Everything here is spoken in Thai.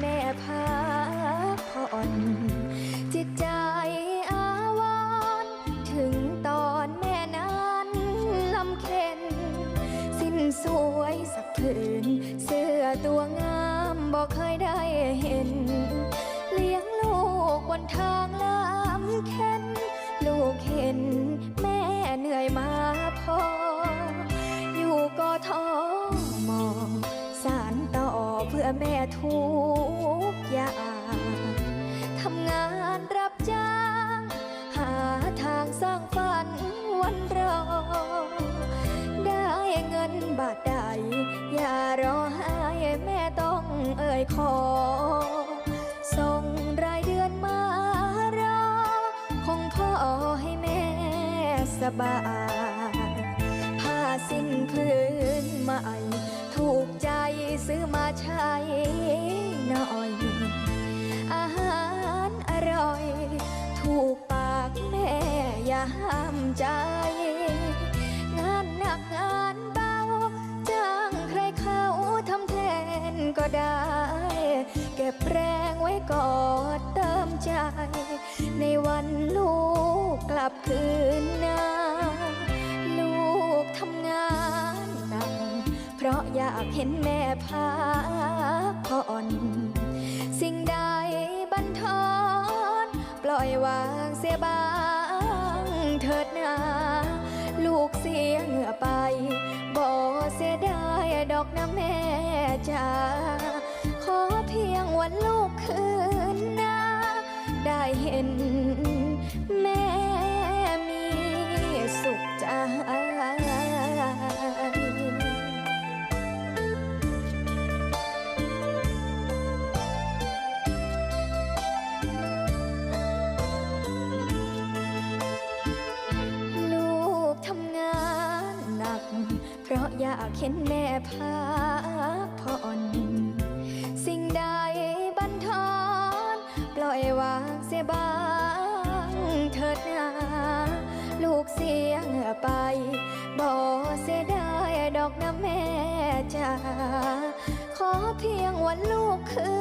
แม่พักผ่อนจิตใจอาวรถึงตอนแม่นั้นลำเค็น สิ้นสวยสักผืน เสื้อตัวงามบอกเคยได้เห็น เลี้ยงลูกบนทางลา อแม่ทุกอย่างทำงานรับจ้าง หาทางสร้างฝันวันรอ ได้เงินบาทใด อย่ารอให้แม่ต้องเอ่ยขอ ส่งรายเดือนมารอ คงพอให้แม่สบายผ้าสิ้นพื้นใหม่ ซื้อมาใช้หน่อย อาหารอร่อย ถูกปากแม่อย่าห้ามใจ งานหนักงานเบา จ้างใครเขาทำแทนก็ได้ เก็บแรงไว้กอดเติมใจ ในวันลูกกลับคืนนา ลูกทำงานาะอยากเห็นแม่พักผ่อน สิ่งใดบันทอนปล่อยวางเสียบ้าง เถิดนาลูกเสียเหงื่อไปบ่เสียดายดอกนะแม่จ๋าขอเพียงวันลูกคืาะอากเห็นแม่พักผ่อนสิ่งใดบันทอนปล่อยวางเสียบ้างเถิดนาลูกเสียเงื่อไปบ่เสียดายดอกนะแม่จ้าขอเพียงวันลูกคืน